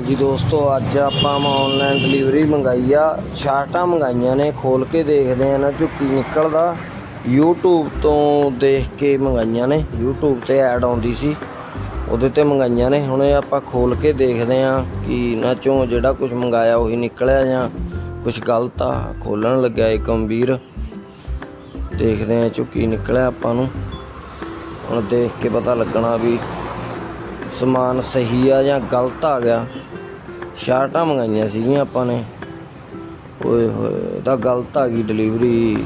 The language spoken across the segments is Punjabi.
ਹਾਂਜੀ ਦੋਸਤੋ, ਅੱਜ ਆਪਾਂ ਆਨਲਾਈਨ ਡਿਲੀਵਰੀ ਮੰਗਾਈ ਆ। ਸ਼ਰਟਾਂ ਮੰਗਾਈਆਂ ਨੇ ਖੋਲ ਕੇ ਦੇਖਦੇ ਆ ਨਾ ਚੋਂ ਕੀ ਨਿਕਲਦਾ। YouTube ਤੋਂ ਦੇਖ ਕੇ ਮੰਗਾਈਆਂ ਨੇ। YouTube ਤੇ ਐਡ ਆਉਂਦੀ ਸੀ, ਉਹਦੇ ਤੇ ਮੰਗਾਈਆਂ ਨੇ। ਹੁਣ ਇਹ ਆਪਾਂ ਖੋਲ ਕੇ ਦੇਖਦੇ ਆ ਕਿ ਨਾ ਚੋਂ ਜਿਹੜਾ ਕੁਝ ਮੰਗਾਇਆ ਉਹੀ ਨਿਕਲਿਆ ਜਾਂ ਕੁਝ ਗਲਤ ਆ। ਖੋਲਣ ਲੱਗਿਆ ਇਹ ਗੰਭੀਰ ਦੇਖਦੇ ਆ ਚੋਂ ਕੀ ਨਿਕਲਿਆ ਆਪਾਂ ਨੂੰ। ਹੁਣ ਦੇਖ ਕੇ ਪਤਾ ਲੱਗਣਾ ਵੀ ਸਮਾਨ ਸਹੀ ਆ ਜਾਂ ਗਲਤ ਆ ਗਿਆ। ਸ਼ਰਟਾਂ ਮੰਗਾਈਆਂ ਸੀਗੀਆਂ ਆਪਾਂ ਨੇ। ਓਏ ਹੋਏ ਤਾਂ ਗਲਤ ਆ ਗਈ ਡਿਲੀਵਰੀ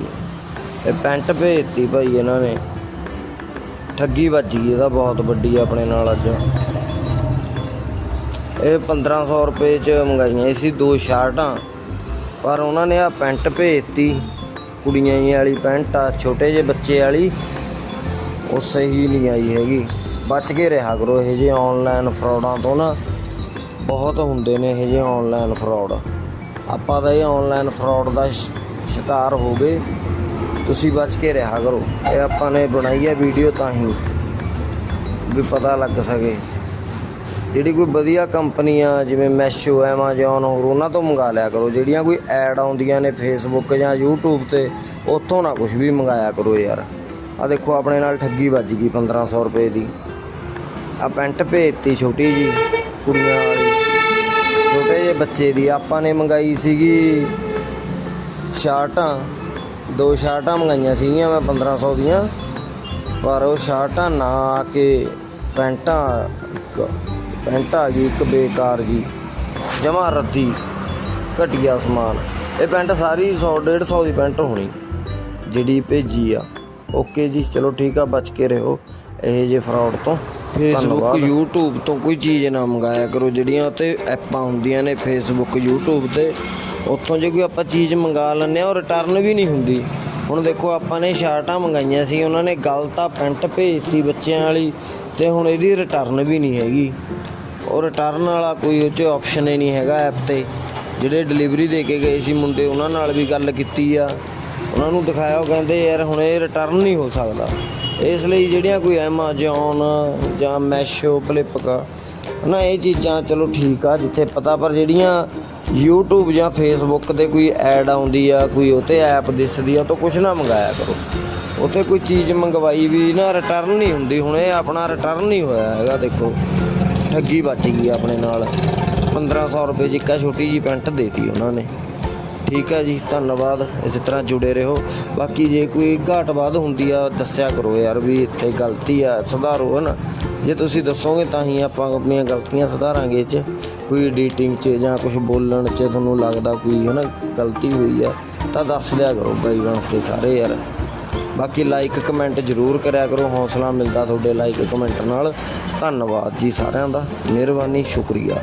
ਇਹ ਪੈਂਟ ਭੇਜਤੀ ਭਾਈ ਇਹਨਾਂ ਨੇ। ਠੱਗੀ ਵੱਜ ਗਈ ਇਹਦਾ ਬਹੁਤ ਵੱਡੀ ਆਪਣੇ ਨਾਲ ਅੱਜ। ਇਹ 1500 ਰੁਪਏ ਚ ਮੰਗਾਈਆਂ ਸੀ ਦੋ ਸ਼ਰਟਾਂ। ਪਰ ਉਹਨਾਂ ਨੇ ਆ ਪੈਂਟ ਭੇਜਤੀ, ਕੁੜੀਆਂ ਜੀ ਵਾਲੀ ਪੈਂਟ ਆ ਛੋਟੇ ਜਿਹੇ ਬੱਚੇ ਵਾਲੀ। ਉਹ ਸਹੀ ਨਹੀਂ ਆਈ ਹੈਗੀ। ਬਚ ਕੇ ਰਿਹਾ ਕਰੋ, ਇਹ ਜਿਹੇ ਆਨਲਾਈਨ ਫਰਾਡਾਂ ਤੋਂ ਨਾ। ਬਹੁਤ ਹੁੰਦੇ ਨੇ ਇਹ ਜਿਹੇ ਆਨਲਾਈਨ ਫਰਾਡ ਆਪਾਂ ਤਾਂ ਇਹ ਆਨਲਾਈਨ ਫਰਾਡ ਦਾ ਸ਼ਿਕਾਰ ਹੋ ਗਏ। ਤੁਸੀਂ ਬਚ ਕੇ ਰਿਹਾ ਕਰੋ। ਇਹ ਆਪਾਂ ਨੇ ਬਣਾਈ ਹੈ ਵੀਡੀਓ ਤਾਂ ਹੀ ਵੀ ਪਤਾ ਲੱਗ ਸਕੇ। ਜਿਹੜੀ ਕੋਈ ਵਧੀਆ ਕੰਪਨੀਆਂ, ਜਿਵੇਂ ਮੈਸ਼ੋ ਐਮਾਜ਼ੋਨ ਹੋਰ ਉਹਨਾਂ ਤੋਂ ਮੰਗਾ ਲਿਆ ਕਰੋ। ਜਿਹੜੀਆਂ ਕੋਈ ਐਡ ਆਉਂਦੀਆਂ ਨੇ ਫੇਸਬੁੱਕ ਜਾਂ YouTube ਤੇ, ਉੱਥੋਂ ਨਾ ਕੁਝ ਵੀ ਮੰਗਾਇਆ ਕਰੋ ਯਾਰ। ਆ ਦੇਖੋ, ਆਪਣੇ ਨਾਲ ਠੱਗੀ ਵੱਜ ਗਈ 1500 ਰੁਪਏ ਦੀ। ਆ ਪੈਂਟ ਭੇਜਤੀ ਛੋਟੀ ਜੀ ਕੁੜੀਆਂ ਵਾਲੀ। ਬੱਚੇ ਦੀ। ਆਪਾਂ ਨੇ ਮੰਗਾਈ ਸੀਗੀ ਸ਼ਰਟਾਂ। ਦੋ ਸ਼ਰਟਾਂ ਮੰਗਾਈਆਂ ਸੀਗੀਆਂ ਮੈਂ 1500 ਦੀਆਂ। ਪਰ ਉਹ ਸ਼ਰਟਾਂ ਨਾ ਆ ਕੇ ਪੈਂਟਾਂ ਪੈਂਟਾਂ ਜੀ ਇੱਕ ਬੇਕਾਰ ਜੀ। ਜਮਾ ਰੱਦੀ, ਘਟੀਆ ਸਮਾਨ। ਇਹ ਪੈਂਟ ਸਾਰੀ 100 150 ਦੀ ਪੈਂਟ ਹੋਣੀ। ਜਿਹੜੀ ਭੇਜੀ ਆ। ਓਕੇ ਜੀ, ਚਲੋ ਠੀਕ ਆ, ਬਚ ਕੇ ਰਹੋ। ਇਹ ਜੇ ਫਰਾਡ ਤੋਂ। ਫੇਸਬੁੱਕ YouTube ਤੋਂ ਕੋਈ ਚੀਜ਼ ਨਾ ਮੰਗਾਇਆ ਕਰੋ। ਜਿਹੜੀਆਂ ਉੱਤੇ ਐਪਾਂ ਹੁੰਦੀਆਂ ਨੇ ਫੇਸਬੁੱਕ YouTube ਤੇ ਉੱਥੋਂ ਜੇ ਕੋਈ ਆਪਾਂ ਚੀਜ਼ ਮੰਗਾ ਲੈਂਦੇ ਆ ਉਹ ਰਿਟਰਨ ਵੀ ਨਹੀਂ ਹੁੰਦੀ। ਹੁਣ ਦੇਖੋ ਆਪਾਂ ਨੇ ਸ਼ਰਟਾਂ ਮੰਗਾਈਆਂ ਸੀ ਉਹਨਾਂ ਨੇ ਗਲਤ ਆ ਪੈਂਟ ਭੇਜਤੀ ਬੱਚਿਆਂ ਵਾਲੀ ਤੇ ਹੁਣ ਇਹਦੀ ਰਿਟਰਨ ਵੀ ਨਹੀਂ ਹੈਗੀ। ਉਹ ਰਿਟਰਨ ਵਾਲਾ ਕੋਈ ਉਹ 'ਚ ਆਪਸ਼ਨ ਹੀ ਨਹੀਂ ਹੈਗਾ ਐਪ ਤੇ। ਜਿਹੜੇ ਡਿਲੀਵਰੀ ਦੇ ਕੇ ਗਏ ਸੀ ਮੁੰਡੇ ਉਹਨਾਂ ਨਾਲ ਵੀ ਗੱਲ ਕੀਤੀ ਆ। ਉਹਨਾਂ ਨੂੰ ਦਿਖਾਇਆ ਉਹ ਕਹਿੰਦੇ ਯਾਰ ਹੁਣ ਇਹ ਰਿਟਰਨ ਨਹੀਂ ਹੋ ਸਕਦਾ। ਇਸ ਲਈ ਜਿਹੜੀਆਂ ਕੋਈ ਐਮਾਜ਼ੋਨ ਜਾਂ ਮੈਸ਼ੋ ਫਲਿੱਪਕਾ ਨਾ ਇਹ ਚੀਜ਼ਾਂ ਚਲੋ ਠੀਕ ਆ ਜਿੱਥੇ ਪਤਾ, ਪਰ ਜਿਹੜੀਆਂ YouTube ਜਾਂ Facebook ਤੇ ਕੋਈ ਐਡ ਆਉਂਦੀ ਆ, ਕੋਈ ਉਤੇ ਐਪ ਦਿਸਦੀ ਆ, ਉਹ ਤੋਂ ਕੁਝ ਨਾ ਮੰਗਾਇਆ ਕਰੋ। ਉਤੇ ਕੋਈ ਚੀਜ਼ ਮੰਗਵਾਈ ਵੀ ਨਾ ਰਿਟਰਨ ਨਹੀਂ ਹੁੰਦੀ। ਹੁਣ ਇਹ ਆਪਣਾ ਰਿਟਰਨ ਨਹੀਂ ਹੋਇਆ ਹੈਗਾ, ਦੇਖੋ। ਠੱਗੀ ਬਚ ਗਈ ਆਪਣੇ ਨਾਲ। 1500 ਰੁਪਏ 'ਚ ਇੱਕ ਛੋਟੀ ਜੀ ਪੈਂਟ ਦੇਤੀ ਉਹਨਾਂ ਨੇ। ਠੀਕ ਹੈ ਜੀ, ਧੰਨਵਾਦ। ਇਸੇ ਤਰ੍ਹਾਂ ਜੁੜੇ ਰਹੋ। ਬਾਕੀ ਜੇ ਕੋਈ ਘਾਟ ਵਾਧ ਹੁੰਦੀ ਆ, ਦੱਸਿਆ ਕਰੋ ਯਾਰ ਵੀ ਇੱਥੇ ਗਲਤੀ ਆ, ਸੁਧਾਰੋ ਹਨਾ। ਜੇ ਤੁਸੀਂ ਦੱਸੋਗੇ ਤਾਂ ਹੀ ਆਪਾਂ ਆਪਣੀਆਂ ਗਲਤੀਆਂ ਸੁਧਾਰਾਂਗੇ 'ਚ। ਕੋਈ ਐਡੀਟਿੰਗ 'ਚ ਜਾਂ ਕੁਝ ਬੋਲਣ 'ਚ ਤੁਹਾਨੂੰ ਲੱਗਦਾ ਕੋਈ ਹਨਾ ਗਲਤੀ ਹੋਈ ਆ, ਤਾਂ ਦੱਸ ਲਿਆ ਕਰੋ ਭਾਈ ਬਣ ਕੇ ਸਾਰੇ ਯਾਰ। ਬਾਕੀ ਲਾਈਕ ਕਮੈਂਟ ਜ਼ਰੂਰ ਕਰਿਆ ਕਰੋ। ਹੌਸਲਾ ਮਿਲਦਾ ਤੁਹਾਡੇ ਲਾਈਕ ਕਮੈਂਟ ਨਾਲ। ਧੰਨਵਾਦ ਜੀ ਸਾਰਿਆਂ ਦਾ। ਮਿਹਰਬਾਨੀ, ਸ਼ੁਕਰੀਆ।